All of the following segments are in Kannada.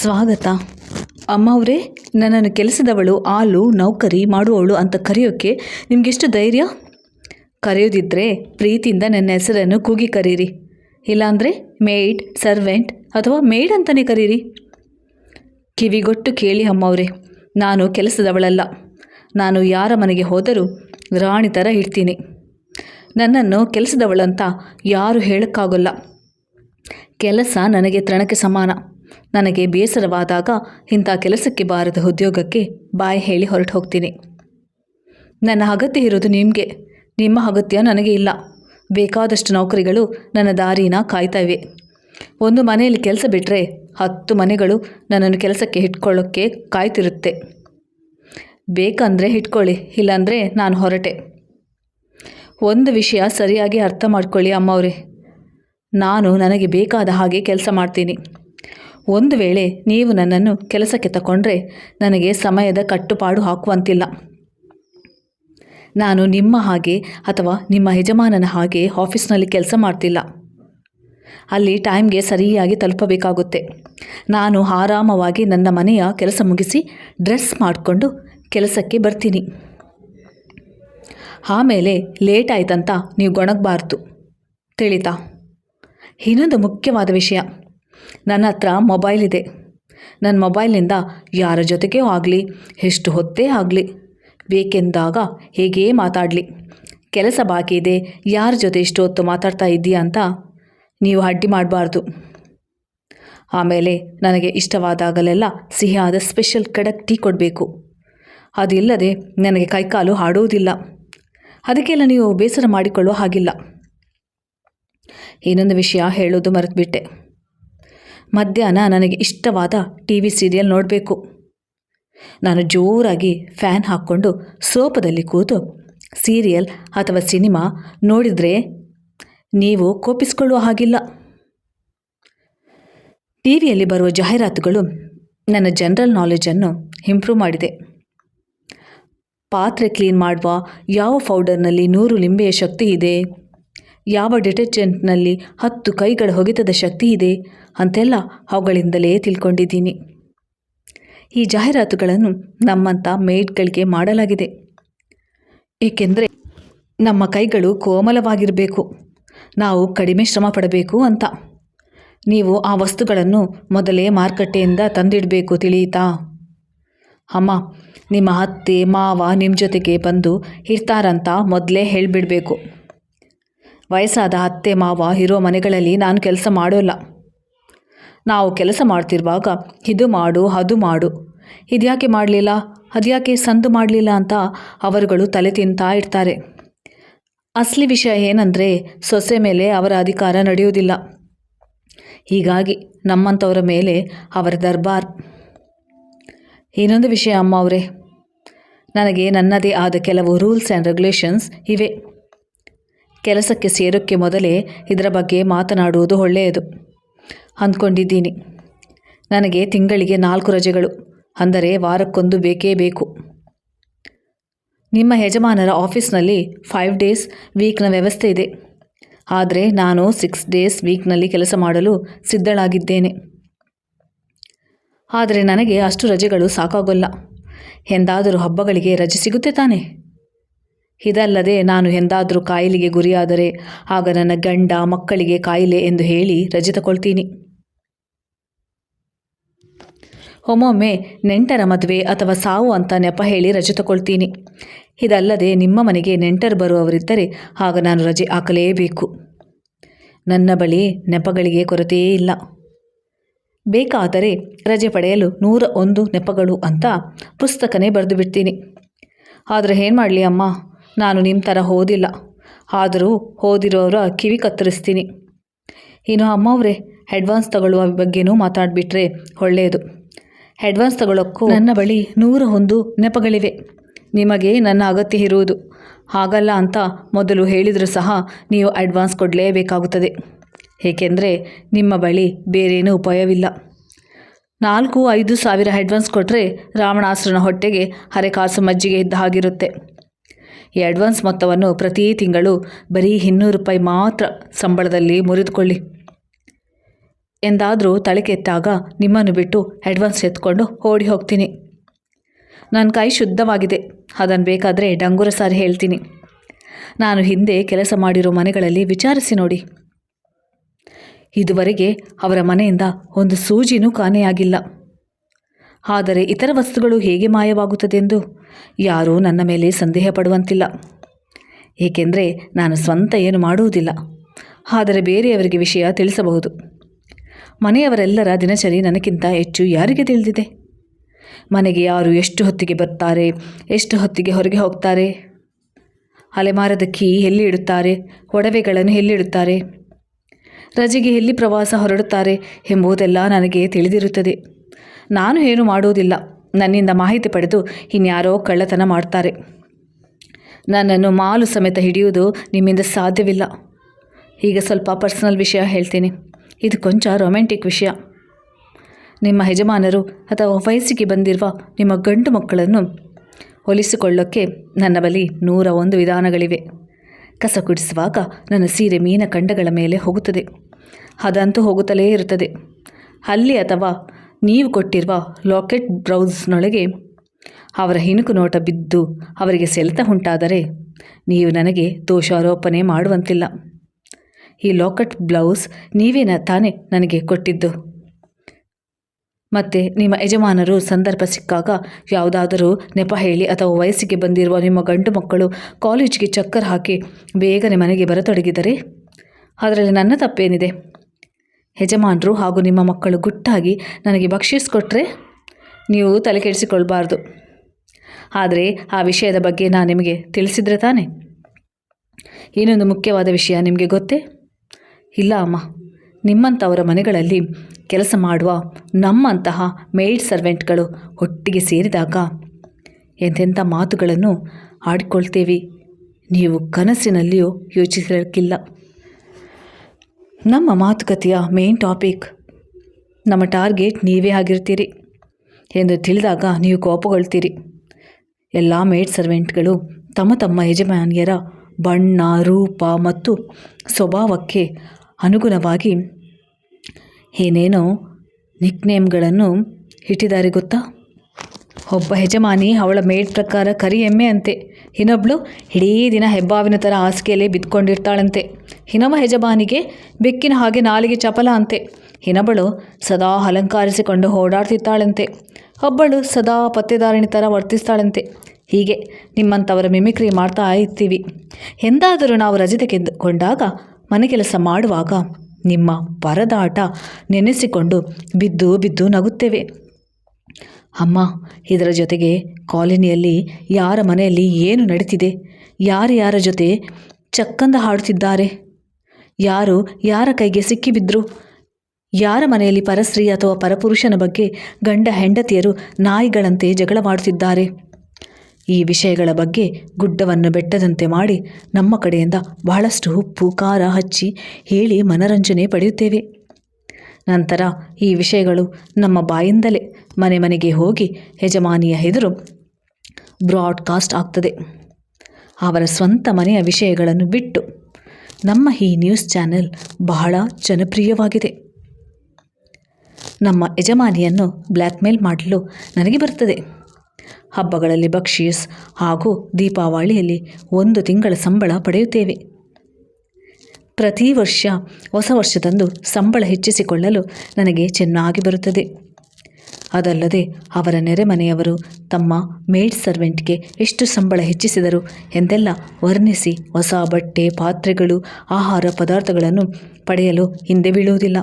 ಸ್ವಾಗತ. ಅಮ್ಮ ಅವರೇ ನನ್ನನ್ನು ಕೆಲಸದವಳು, ಹಾಲು, ನೌಕರಿ ಮಾಡುವವಳು ಅಂತ ಕರೆಯೋಕ್ಕೆ ನಿಮಗೆಷ್ಟು ಧೈರ್ಯ? ಕರೆಯೋದಿದ್ದರೆ ಪ್ರೀತಿಯಿಂದ ನನ್ನ ಹೆಸರನ್ನು ಕೂಗಿ ಕರೀರಿ. ಇಲ್ಲಾಂದರೆ ಮೇಡ್, ಸರ್ವೆಂಟ್ ಅಥವಾ ಮೇಡ್ ಅಂತಲೇ ಕರೀರಿ. ಕಿವಿಗೊಟ್ಟು ಕೇಳಿ ಅಮ್ಮವರೇ, ನಾನು ಕೆಲಸದವಳಲ್ಲ. ನಾನು ಯಾರ ಮನೆಗೆ ಹೋದರೂ ರಾಣಿ ಥರ ಇಡ್ತೀನಿ ನನ್ನನ್ನು ಕೆಲಸದವಳಂತ ಯಾರು ಹೇಳೋಕ್ಕಾಗಲ್ಲ. ಕೆಲಸ ನನಗೆ ತೃಣಕ್ಕೆ ಸಮಾನ. ನನಗೆ ಬೇಸರವಾದಾಗ ಇಂಥ ಕೆಲಸಕ್ಕೆ ಬಾರದ ಉದ್ಯೋಗಕ್ಕೆ ಬಾಯಿ ಹೇಳಿ ಹೊರಟು ಹೋಗ್ತೀನಿ. ನನ್ನ ಅಗತ್ಯ ಇರೋದು ನಿಮಗೆ. ನಿಮ್ಮ ಅಗತ್ಯ ನನಗೆ ಇಲ್ಲ. ಬೇಕಾದಷ್ಟು ನೌಕರಿಗಳು ನನ್ನ ದಾರಿನ ಕಾಯ್ತಾ ಇವೆ ಒಂದು ಮನೆಯಲ್ಲಿ ಕೆಲಸ ಬಿಟ್ಟರೆ ಹತ್ತು ಮನೆಗಳು ನನ್ನನ್ನು ಕೆಲಸಕ್ಕೆ ಇಟ್ಕೊಳ್ಳೋಕ್ಕೆ ಕಾಯ್ತಿರುತ್ತೆ. ಬೇಕಂದರೆ ಇಟ್ಕೊಳ್ಳಿ, ಇಲ್ಲಾಂದರೆ ನಾನು ಹೊರಟೆ. ಒಂದು ವಿಷಯ ಸರಿಯಾಗಿ ಅರ್ಥ ಮಾಡ್ಕೊಳ್ಳಿ ಅಮ್ಮವ್ರೆ. ನಾನು ನನಗೆ ಬೇಕಾದ ಹಾಗೆ ಕೆಲಸ ಮಾಡ್ತೀನಿ. ಒಂದು ವೇಳೆ ನೀವು ನನ್ನನ್ನು ಕೆಲಸಕ್ಕೆ ತಗೊಂಡ್ರೆ ನನಗೆ ಸಮಯದ ಕಟ್ಟುಪಾಡು ಹಾಕುವಂತಿಲ್ಲ. ನಾನು ನಿಮ್ಮ ಹಾಗೆ ಅಥವಾ ನಿಮ್ಮ ಯಜಮಾನನ ಹಾಗೆ ಆಫೀಸ್ನಲ್ಲಿ ಕೆಲಸ ಮಾಡ್ತಿಲ್ಲ. ಅಲ್ಲಿ ಟೈಮ್ಗೆ ಸರಿಯಾಗಿ ತಲುಪಬೇಕಾಗುತ್ತೆ. ನಾನು ಆರಾಮವಾಗಿ ನನ್ನ ಮನೆಯ ಕೆಲಸ ಮುಗಿಸಿ ಡ್ರೆಸ್ ಮಾಡಿಕೊಂಡು ಕೆಲಸಕ್ಕೆ ಬರ್ತೀನಿ. ಆಮೇಲೆ ಲೇಟ್ ಆಯ್ತಂತ ನೀವು ಗೊಣಗಬಾರ್ದು. ತಿಳಿತಾ? ಇನ್ನೊಂದು ಮುಖ್ಯವಾದ ವಿಷಯ. ನನ್ನ ಹತ್ರ ಮೊಬೈಲ್ ಇದೆ. ನನ್ನ ಮೊಬೈಲ್ನಿಂದ ಯಾರ ಜೊತೆಗೇ ಆಗಲಿ, ಎಷ್ಟು ಹೊತ್ತೇ ಆಗಲಿ, ಬೇಕೆಂದಾಗ ಹೇಗೇ ಮಾತಾಡಲಿ. ಕೆಲಸ ಬಾಕಿ ಇದೆ, ಯಾರ ಜೊತೆ ಎಷ್ಟು ಹೊತ್ತು ಮಾತಾಡ್ತಾ ಇದ್ದೀಯಾ ಅಂತ ನೀವು ಅಡ್ಡಿ ಮಾಡಬಾರ್ದು. ಆಮೇಲೆ ನನಗೆ ಇಷ್ಟವಾದಾಗಲೆಲ್ಲ ಸಿಹಿಯಾದ ಸ್ಪೆಷಲ್ ಕಡಕ್ ಟೀ ಕೊಡಬೇಕು. ಅದಿಲ್ಲದೆ ನನಗೆ ಕೈಕಾಲು ಹಾಡುವುದಿಲ್ಲ ಅದಕ್ಕೆಲ್ಲ ನೀವು ಬೇಸರ ಮಾಡಿಕೊಳ್ಳುವ ಹಾಗಿಲ್ಲ. ಇನ್ನೊಂದು ವಿಷಯ ಹೇಳೋದು ಮರೆತುಬಿಟ್ಟೆ. ಮಧ್ಯಾಹ್ನ ನನಗೆ ಇಷ್ಟವಾದ ಟಿ ವಿ ಸೀರಿಯಲ್ ನೋಡಬೇಕು. ನಾನು ಜೋರಾಗಿ ಫ್ಯಾನ್ ಹಾಕ್ಕೊಂಡು ಸೋಪದಲ್ಲಿ ಕೂತು ಸೀರಿಯಲ್ ಅಥವಾ ಸಿನಿಮಾ ನೋಡಿದರೆ ನೀವು ಕೋಪಿಸ್ಕೊಳ್ಳುವ ಹಾಗಿಲ್ಲ. ಟಿ ವಿಯಲ್ಲಿ ಬರುವ ಜಾಹೀರಾತುಗಳು ನನ್ನ ಜನರಲ್ ನಾಲೆಜನ್ನು ಇಂಪ್ರೂವ್ ಮಾಡಿದೆ. ಪಾತ್ರೆ ಕ್ಲೀನ್ ಮಾಡುವ ಯಾವ ಪೌಡರ್ನಲ್ಲಿ ನೂರು ಲಿಂಬೆಯ ಶಕ್ತಿ ಇದೆ? ಯಾವ ಡಿಟರ್ಜೆಂಟ್ನಲ್ಲಿ ಹತ್ತು ಕೈಗಳ ಹೊಗೆತದ ಶಕ್ತಿ ಇದೆ ಅಂತೆಲ್ಲ ಅವುಗಳಿಂದಲೇ ತಿಳ್ಕೊಂಡಿದ್ದೀನಿ. ಈ ಜಾಹೀರಾತುಗಳನ್ನು ನಮ್ಮಂಥ ಮೇಡ್ಗಳಿಗೆ ಮಾಡಲಾಗಿದೆ. ಏಕೆಂದರೆ ನಮ್ಮ ಕೈಗಳು ಕೋಮಲವಾಗಿರಬೇಕು. ನಾವು ಕಡಿಮೆ ಶ್ರಮ ಪಡಬೇಕು ಅಂತ. ನೀವು ಆ ವಸ್ತುಗಳನ್ನು ಮೊದಲೇ ಮಾರುಕಟ್ಟೆಯಿಂದ ತಂದಿಡಬೇಕು ತಿಳಿಯಿತಾ? ಅಮ್ಮ, ನಿಮ್ಮ ಅತ್ತೆ, ಮಾವ ನಿಮ್ಮ ಜೊತೆಗೆ ಬಂದು ಇರ್ತಾರಂತ ಮೊದಲೇ ಹೇಳಿಬಿಡಬೇಕು. ವಯಸ್ಸಾದ ಅತ್ತೆ, ಮಾವ ಇರೋ ಮನೆಗಳಲ್ಲಿ ನಾನು ಕೆಲಸ ಮಾಡೋಲ್ಲ. ನಾವು ಕೆಲಸ ಮಾಡ್ತಿರುವಾಗ ಇದು ಮಾಡು, ಅದು ಮಾಡು. ಇದ್ಯಾಕೆ ಮಾಡಲಿಲ್ಲ? ಅದ್ಯಾಕೆ ಸಂದು ಮಾಡಲಿಲ್ಲ ಅಂತ ಅವರುಗಳು ತಲೆ ತಿಂತಾ ಇರ್ತಾರೆ. ಅಸಲಿ ವಿಷಯ ಏನಂದರೆ ಸೊಸೆ ಮೇಲೆ ಅವರ ಅಧಿಕಾರ ನಡೆಯುವುದಿಲ್ಲ. ಹೀಗಾಗಿ ನಮ್ಮಂಥವರ ಮೇಲೆ ಅವರ ದರ್ಬಾರ್. ಇನ್ನೊಂದು ವಿಷಯ ಅಮ್ಮ ಅವರೇ, ನನಗೆ ನನ್ನದೇ ಆದ ಕೆಲವು ರೂಲ್ಸ್ ಆ್ಯಂಡ್ ರೆಗ್ಯುಲೇಷನ್ಸ್ ಇವೆ. ಕೆಲಸಕ್ಕೆ ಸೇರೋಕ್ಕೆ ಮೊದಲೇ ಇದರ ಬಗ್ಗೆ ಮಾತನಾಡುವುದು ಒಳ್ಳೆಯದು. ಅಂದ್ಕೊಂಡಿದ್ದೀನಿ. ನನಗೆ ತಿಂಗಳಿಗೆ ನಾಲ್ಕು ರಜೆಗಳು, ಅಂದರೆ ವಾರಕ್ಕೊಂದು ಬೇಕೇ ಬೇಕು. ನಿಮ್ಮ ಯಜಮಾನರ ಆಫೀಸ್ನಲ್ಲಿ ಫೈವ್ ಡೇಸ್ ವೀಕ್ನ ವ್ಯವಸ್ಥೆ ಇದೆ. ಆದರೆ ನಾನು ಸಿಕ್ಸ್ ಡೇಸ್ ವೀಕ್ನಲ್ಲಿ ಕೆಲಸ ಮಾಡಲು ಸಿದ್ಧಳಾಗಿದ್ದೇನೆ. ಆದರೆ ನನಗೆ ಅಷ್ಟು ರಜೆಗಳು ಸಾಕಾಗೋಲ್ಲ. ಎಂದಾದರೂ ಹಬ್ಬಗಳಿಗೆ ರಜೆ ಸಿಗುತ್ತೆ ತಾನೇ? ಇದಲ್ಲದೆ ನಾನು ಎಂದಾದರೂ ಕಾಯಿಲೆಗೆ ಗುರಿಯಾದರೆ ಆಗ ನನ್ನ ಗಂಡ ಮಕ್ಕಳಿಗೆ ಕಾಯಿಲೆ ಎಂದು ಹೇಳಿ ರಜೆ ತಗೊಳ್ತೀನಿ ಒಮ್ಮೊಮ್ಮೆ ನೆಂಟರ ಮದುವೆ ಅಥವಾ ಸಾವು ಅಂತ ನೆಪ ಹೇಳಿ ರಜೆ ತಗೊಳ್ತೀನಿ ಇದಲ್ಲದೆ ನಿಮ್ಮ ಮನೆಗೆ ನೆಂಟರು ಬರುವವರಿದ್ದರೆ ಆಗ ನಾನು ರಜೆ ಹಾಕಲೇಬೇಕು. ನನ್ನ ಬಳಿ ನೆಪಗಳಿಗೆ ಕೊರತೆಯೇ ಇಲ್ಲ. ಬೇಕಾದರೆ ರಜೆ ಪಡೆಯಲು ನೂರ ಒಂದು ನೆಪಗಳು ಅಂತ ಪುಸ್ತಕನೇ ಬರೆದು ಬಿಡ್ತೀನಿ. ಆದರೆ ಏನು ಮಾಡಲಿ ಅಮ್ಮ? ನಾನು ನಿಮ್ಮ ಥರ ಓದಿಲ್ಲ ಆದರೂ ಓದಿರೋರ ಕಿವಿ ಕತ್ತರಿಸ್ತೀನಿ. ಇನ್ನು ಅಮ್ಮವ್ರೆ ಅಡ್ವಾನ್ಸ್ ತಗೊಳ್ಳುವ ಬಗ್ಗೆನೂ ಮಾತಾಡಿಬಿಟ್ರೆ ಒಳ್ಳೆಯದು ಅಡ್ವಾನ್ಸ್ ತಗೊಳ್ಳೋಕ್ಕೂ ನನ್ನ ಬಳಿ ನೂರ ಒಂದು ನೆಪಗಳಿವೆ. ನಿಮಗೆ ನನ್ನ ಅಗತ್ಯ ಇರುವುದು. ಹಾಗಲ್ಲ ಅಂತ ಮೊದಲು ಹೇಳಿದರೂ ಸಹ ನೀವು ಅಡ್ವಾನ್ಸ್ ಕೊಡಲೇಬೇಕಾಗುತ್ತದೆ. ಏಕೆಂದರೆ ನಿಮ್ಮ ಬಳಿ ಬೇರೇನೂ ಉಪಾಯವಿಲ್ಲ. ನಾಲ್ಕು, ಐದು ಸಾವಿರ ಅಡ್ವಾನ್ಸ್ ಕೊಟ್ಟರೆ ರಾವಣಾಸುರನ ಹೊಟ್ಟೆಗೆ ಹರೆಕಾಸು ಮಜ್ಜಿಗೆ ಇದ್ದ ಹಾಗಿರುತ್ತೆ. ಈ ಅಡ್ವಾನ್ಸ್ ಮೊತ್ತವನ್ನು ಪ್ರತಿ ತಿಂಗಳು ಬರೀ ಇನ್ನೂರು ರೂಪಾಯಿ ಮಾತ್ರ ಸಂಬಳದಲ್ಲಿ ಮುರಿದುಕೊಳ್ಳಿ. ಎಂದಾದರೂ ತಲೆ ಕೆತ್ತಾಗ ನಿಮ್ಮನ್ನು ಬಿಟ್ಟು ಅಡ್ವಾನ್ಸ್ ಎತ್ಕೊಂಡು ಓಡಿ ಹೋಗ್ತೀನಿ. ನನ್ನ ಕೈ ಶುದ್ಧವಾಗಿದೆ. ಅದನ್ನು ಬೇಕಾದರೆ ಡಂಗುರ ಸಾರಿ ಹೇಳ್ತೀನಿ. ನಾನು ಹಿಂದೆ ಕೆಲಸ ಮಾಡಿರೋ ಮನೆಗಳಲ್ಲಿ ವಿಚಾರಿಸಿ ನೋಡಿ. ಇದುವರೆಗೆ ಅವರ ಮನೆಯಿಂದ ಒಂದು ಸೂಜಿನೂ ಕಾಣೆಯಾಗಿಲ್ಲ. ಆದರೆ ಇತರ ವಸ್ತುಗಳು ಹೇಗೆ ಮಾಯವಾಗುತ್ತದೆಂದು? ಯಾರೂ ನನ್ನ ಮೇಲೆ ಸಂದೇಹ ಪಡುವಂತಿಲ್ಲ ಏಕೆಂದರೆ ನಾನು ಸ್ವಂತ ಏನು ಮಾಡುವುದಿಲ್ಲ. ಆದರೆ ಬೇರೆಯವರಿಗೆ ವಿಷಯ ತಿಳಿಸಬಹುದು. ಮನೆಯವರೆಲ್ಲರ ದಿನಚರಿ ನನಗಿಂತ ಹೆಚ್ಚು ಯಾರಿಗೆ ತಿಳಿದಿದೆ? ಮನೆಗೆ ಯಾರು ಎಷ್ಟು ಹೊತ್ತಿಗೆ ಬರ್ತಾರೆ, ಎಷ್ಟು ಹೊತ್ತಿಗೆ ಹೊರಗೆ ಹೋಗ್ತಾರೆ? ಅಲೆಮಾರದ ಕೀ ಎಲ್ಲಿ ಇಡುತ್ತಾರೆ, ಒಡವೆಗಳನ್ನು ಎಲ್ಲಿಡುತ್ತಾರೆ ರಜೆಗೆ ಎಲ್ಲಿ ಪ್ರವಾಸ ಹೊರಡುತ್ತಾರೆ ಎಂಬುದೆಲ್ಲ ನನಗೆ ತಿಳಿದಿರುತ್ತದೆ. ನಾನು ಏನು ಮಾಡುವುದಿಲ್ಲ ನನ್ನಿಂದ ಮಾಹಿತಿ ಪಡೆದು ಇನ್ಯಾರೋ ಕಳ್ಳತನ ಮಾಡ್ತಾರೆ. ನನ್ನನ್ನು ಮಾಲು ಸಮೇತ ಹಿಡಿಯುವುದು ನಿಮ್ಮಿಂದ ಸಾಧ್ಯವಿಲ್ಲ. ಈಗ ಸ್ವಲ್ಪ ಪರ್ಸನಲ್ ವಿಷಯ ಹೇಳ್ತೀನಿ. ಇದು ಕೊಂಚ ರೊಮ್ಯಾಂಟಿಕ್ ವಿಷಯ. ನಿಮ್ಮ ಯಜಮಾನರು ಅಥವಾ ವಯಸ್ಸಿಗೆ ಬಂದಿರುವ ನಿಮ್ಮ ಗಂಡು ಮಕ್ಕಳನ್ನು ಹೊಲಿಸಿಕೊಳ್ಳೋಕ್ಕೆ ನನ್ನ ಬಳಿ ನೂರ ಒಂದು ವಿಧಾನಗಳಿವೆ. ಕಸ ಗುಡಿಸುವಾಗ ನನ್ನ ಸೀರೆ ಮೀನ ಕಂಡಗಳ ಮೇಲೆ ಹೋಗುತ್ತದೆ. ಅದಂತೂ ಹೋಗುತ್ತಲೇ ಇರುತ್ತದೆ. ಅಲ್ಲಿ ಅಥವಾ ನೀವು ಕೊಟ್ಟಿರುವ ಲಾಕೆಟ್ ಬ್ರೌಸ್ನೊಳಗೆ ಅವರ ಹಿಣುಕು ನೋಟ ಬಿದ್ದು ಅವರಿಗೆ ಸೆಳೆತ ಉಂಟಾದರೆ ನೀವು ನನಗೆ ದೋಷಾರೋಪಣೆ ಮಾಡುವಂತಿಲ್ಲ. ಈ ಲಾಕೆಟ್ ಬ್ಲೌಸ್ ನೀವೇನ ತಾನೇ ನನಗೆ ಕೊಟ್ಟಿದ್ದು. ಮತ್ತು ನಿಮ್ಮ ಯಜಮಾನರು ಸಂದರ್ಭ ಸಿಕ್ಕಾಗ ಯಾವುದಾದರೂ ನೆಪ ಹೇಳಿ ಅಥವಾ ವಯಸ್ಸಿಗೆ ಬಂದಿರುವ ನಿಮ್ಮ ಗಂಡು ಮಕ್ಕಳು ಕಾಲೇಜಿಗೆ ಚಕ್ಕರ್ ಹಾಕಿ ಬೇಗನೆ ಮನೆಗೆ ಬರತೊಡಗಿದರೆ, ಅದರಲ್ಲಿ ನನ್ನ ತಪ್ಪೇನಿದೆ. ಯಜಮಾನರು ಹಾಗೂ ನಿಮ್ಮ ಮಕ್ಕಳು ಗುಟ್ಟಾಗಿ ನನಗೆ ಬಕ್ಷೀಸ್ ಕೊಟ್ಟರೆ ನೀವು ತಲೆ ಕೆಡಿಸಿಕೊಳ್ಬಾರ್ದು. ಆದರೆ ಆ ವಿಷಯದ ಬಗ್ಗೆ ನಾನು ನಿಮಗೆ ತಿಳಿಸಿದರೆ ತಾನೆ? ಇನ್ನೊಂದು ಮುಖ್ಯವಾದ ವಿಷಯ ನಿಮಗೆ ಗೊತ್ತೇ? ಇಲ್ಲ ಅಮ್ಮ. ನಿಮ್ಮಂಥವರ ಮನೆಗಳಲ್ಲಿ ಕೆಲಸ ಮಾಡುವ ನಮ್ಮಂತಹ ಮೇಡ್ ಸರ್ವೆಂಟ್ಗಳು ಒಟ್ಟಿಗೆ ಸೇರಿದಾಗ ಎಂತೆಂಥ ಮಾತುಗಳನ್ನು ಆಡಿಕೊಳ್ತೇವೆ? ನೀವು ಕನಸಿನಲ್ಲಿಯೂ ಯೋಚಿಸಲಿಕ್ಕಿಲ್ಲ. ನಮ್ಮ ಮಾತುಕತೆಯ ಮೇನ್ ಟಾಪಿಕ್ ನಮ್ಮ ಟಾರ್ಗೆಟ್ ನೀವೇ ಆಗಿರ್ತೀರಿ. ಎಂದು ತಿಳಿದಾಗ ನೀವು ಕೋಪಗೊಳ್ತೀರಿ. ಎಲ್ಲ ಮೇಡ್ ಸರ್ವೆಂಟ್ಗಳು ತಮ್ಮ ತಮ್ಮ ಯಜಮಾನಿಯರ ಬಣ್ಣ, ರೂಪ ಮತ್ತು ಸ್ವಭಾವಕ್ಕೆ ಅನುಗುಣವಾಗಿ ಏನೇನೋ ನಿಕ್ನೇಮ್ಗಳನ್ನು ಇಟ್ಟಿದ್ದಾರೆ ಗೊತ್ತಾ? ಒಬ್ಬ ಯಜಮಾನಿ ಅವಳ ಮೇಡ್ ಪ್ರಕಾರ ಕರಿ ಎಮ್ಮೆ ಅಂತೆ. ಇನ್ನೊಬ್ಳು ಇಡೀ ದಿನ ಹೆಬ್ಬಾವಿನ ಥರ ಹಾಸಿಗೆಯಲ್ಲಿ ಬಿದ್ದುಕೊಂಡಿರ್ತಾಳಂತೆ ಇನ್ನೊಬ್ಬ ಹೆಜಬಾನಿಗೆ ಬೆಕ್ಕಿನ ಹಾಗೆ ನಾಲಿಗೆ ಚಪಲ ಅಂತೆ. ಹಿನಬಳು ಸದಾ ಅಲಂಕರಿಸಿಕೊಂಡು ಓಡಾಡ್ತಿದ್ದಾಳಂತೆ. ಒಬ್ಬಳು ಸದಾ ಪತ್ತೆದಾರಿಣಿ ಥರ ವರ್ತಿಸ್ತಾಳಂತೆ. ಹೀಗೆ ನಿಮ್ಮಂಥವರ ಮಿಮಿಕ್ರಿ ಮಾಡ್ತಾ ಇರ್ತೀವಿ. ಎಂದಾದರೂ ನಾವು ರಜೆ ತೆಗೆದುಕೊಂಡಾಗ ಮನೆ ಕೆಲಸ ಮಾಡುವಾಗ ನಿಮ್ಮ ಪರದಾಟ ನೆನೆಸಿಕೊಂಡು ಬಿದ್ದು ಬಿದ್ದು ನಗುತ್ತೇವೆ. ಅಮ್ಮ, ಇದರ ಜೊತೆಗೆ ಕಾಲೋನಿಯಲ್ಲಿ ಯಾರ ಮನೆಯಲ್ಲಿ ಏನು ನಡೀತಿದೆ? ಯಾರ್ಯಾರ ಜೊತೆ ಚಕ್ಕಂದ ಹಾಡುತ್ತಿದ್ದಾರೆ? ಯಾರು ಯಾರ ಕೈಗೆ ಸಿಕ್ಕಿಬಿದ್ರು? ಯಾರ ಮನೆಯಲ್ಲಿ ಪರಸ್ತ್ರೀ ಅಥವಾ ಪರಪುರುಷನ ಬಗ್ಗೆ ಗಂಡ ಹೆಂಡತಿಯರು ನಾಯಿಗಳಂತೆ ಜಗಳವಾಡುತ್ತಿದ್ದಾರೆ ಈ ವಿಷಯಗಳ ಬಗ್ಗೆ ಗುಡ್ಡವನ್ನು ಬೆಟ್ಟದಂತೆ ಮಾಡಿ ನಮ್ಮ ಕಡೆಯಿಂದ ಬಹಳಷ್ಟು ಉಪ್ಪು, ಖಾರ ಹಚ್ಚಿ ಹೇಳಿ ಮನರಂಜನೆ ಪಡೆಯುತ್ತೇವೆ. ನಂತರ ಈ ವಿಷಯಗಳು ನಮ್ಮ ಬಾಯಿಂದಲೇ ಮನೆ ಮನೆಗೆ ಹೋಗಿ ಯಜಮಾನಿಯ ಎದುರು ಬ್ರಾಡ್ಕಾಸ್ಟ್ ಆಗ್ತದೆ. ಅವರ ಸ್ವಂತ ಮನೆಯ ವಿಷಯಗಳನ್ನು ಬಿಟ್ಟು ನಮ್ಮ ಈ ನ್ಯೂಸ್ ಚಾನೆಲ್ ಬಹಳ ಜನಪ್ರಿಯವಾಗಿದೆ. ನಮ್ಮ ಯಜಮಾನಿಯನ್ನು ಬ್ಲ್ಯಾಕ್ಮೇಲ್ ಮಾಡಲು ನನಗೆ ಬರ್ತದೆ ಹಬ್ಬಗಳಲ್ಲಿ ಬಕ್ಷೀಸ್ ಹಾಗೂ ದೀಪಾವಳಿಯಲ್ಲಿ ಒಂದು ತಿಂಗಳ ಸಂಬಳ ಪಡೆಯುತ್ತೇವೆ. ಪ್ರತಿ ವರ್ಷ ಹೊಸ ವರ್ಷದಂದು ಸಂಬಳ ಹೆಚ್ಚಿಸಿಕೊಳ್ಳಲು ನನಗೆ ಚೆನ್ನಾಗಿ ಬರುತ್ತದೆ. ಅದಲ್ಲದೆ ಅವರ ನೆರೆಮನೆಯವರು ತಮ್ಮ ಮೇಡ್ ಸರ್ವೆಂಟ್ಗೆ ಎಷ್ಟು ಸಂಬಳ ಹೆಚ್ಚಿಸಿದರು ಎಂದೆಲ್ಲ ವರ್ಣಿಸಿ ಹೊಸ ಬಟ್ಟೆ, ಪಾತ್ರೆಗಳು, ಆಹಾರ ಪದಾರ್ಥಗಳನ್ನು ಪಡೆಯಲು ಹಿಂದೆ ಬೀಳುವುದಿಲ್ಲ.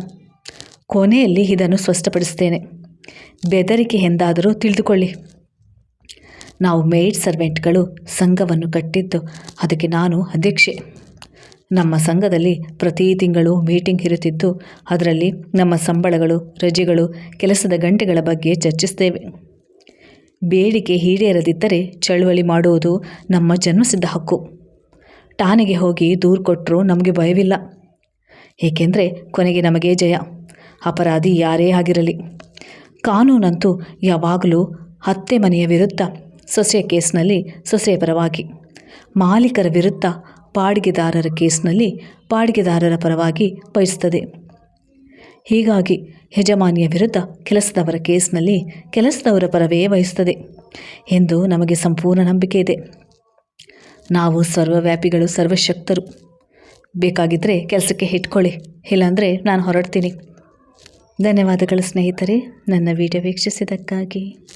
ಕೊನೆಯಲ್ಲಿ ಇದನ್ನು ಸ್ಪಷ್ಟಪಡಿಸುತ್ತೇನೆ. ಬೆದರಿಕೆ ಎಂದಾದರೂ ತಿಳಿದುಕೊಳ್ಳಿ. ನಾವು ಮೇಡ್ ಸರ್ವೆಂಟ್ಗಳು ಸಂಘವನ್ನು ಕಟ್ಟಿದ್ದು, ಅದಕ್ಕೆ ನಾನು ಅಧ್ಯಕ್ಷೆ. ನಮ್ಮ ಸಂಘದಲ್ಲಿ ಪ್ರತಿ ತಿಂಗಳು ಮೀಟಿಂಗ್ ಇರುತ್ತಿದ್ದು ಅದರಲ್ಲಿ ನಮ್ಮ ಸಂಬಳಗಳು, ರಜೆಗಳು, ಕೆಲಸದ ಗಂಟೆಗಳ ಬಗ್ಗೆ ಚರ್ಚಿಸುತ್ತೇವೆ. ಬೇಡಿಕೆ ಈಡೇರದಿದ್ದರೆ ಚಳುವಳಿ ಮಾಡುವುದು ನಮ್ಮ ಜನ್ಮಸಿದ್ಧ ಹಕ್ಕು. ಠಾಣೆಗೆ ಹೋಗಿ ದೂರು ಕೊಟ್ಟರೂ ನಮಗೆ ಭಯವಿಲ್ಲ. ಏಕೆಂದರೆ ಕೊನೆಗೆ ನಮಗೆ ಜಯ. ಅಪರಾಧಿ ಯಾರೇ ಆಗಿರಲಿ. ಕಾನೂನಂತೂ ಯಾವಾಗಲೂ ಅತ್ತೆ ಮನೆಯ ವಿರುದ್ಧ ಸೊಸೆಯ ಕೇಸ್ನಲ್ಲಿ ಸೊಸೆಯ ಪರವಾಗಿ. ಮಾಲೀಕರ ವಿರುದ್ಧ ಬಾಡಿಗೆದಾರರ ಕೇಸ್ನಲ್ಲಿ ಪಾಡಿಗೆದಾರರ ಪರವಾಗಿ ವಹಿಸುತ್ತದೆ ಹೀಗಾಗಿ ಯಜಮಾನಿಯ ವಿರುದ್ಧ ಕೆಲಸದವರ ಕೇಸ್ನಲ್ಲಿ ಕೆಲಸದವರ ಪರವೇ ವಹಿಸುತ್ತದೆ ಎಂದು ನಮಗೆ ಸಂಪೂರ್ಣ ನಂಬಿಕೆ ಇದೆ. ನಾವು ಸರ್ವವ್ಯಾಪಿಗಳು, ಸರ್ವಶಕ್ತರು. ಬೇಕಾಗಿದ್ದರೆ ಕೆಲಸಕ್ಕೆ ಇಟ್ಕೊಳ್ಳಿ, ಇಲ್ಲಾಂದರೆ ನಾನು ಹೊರಡ್ತೀನಿ. ಧನ್ಯವಾದಗಳು ಸ್ನೇಹಿತರೆ. ನನ್ನ ವಿಡಿಯೋ ವೀಕ್ಷಿಸಿದ್ದಕ್ಕಾಗಿ.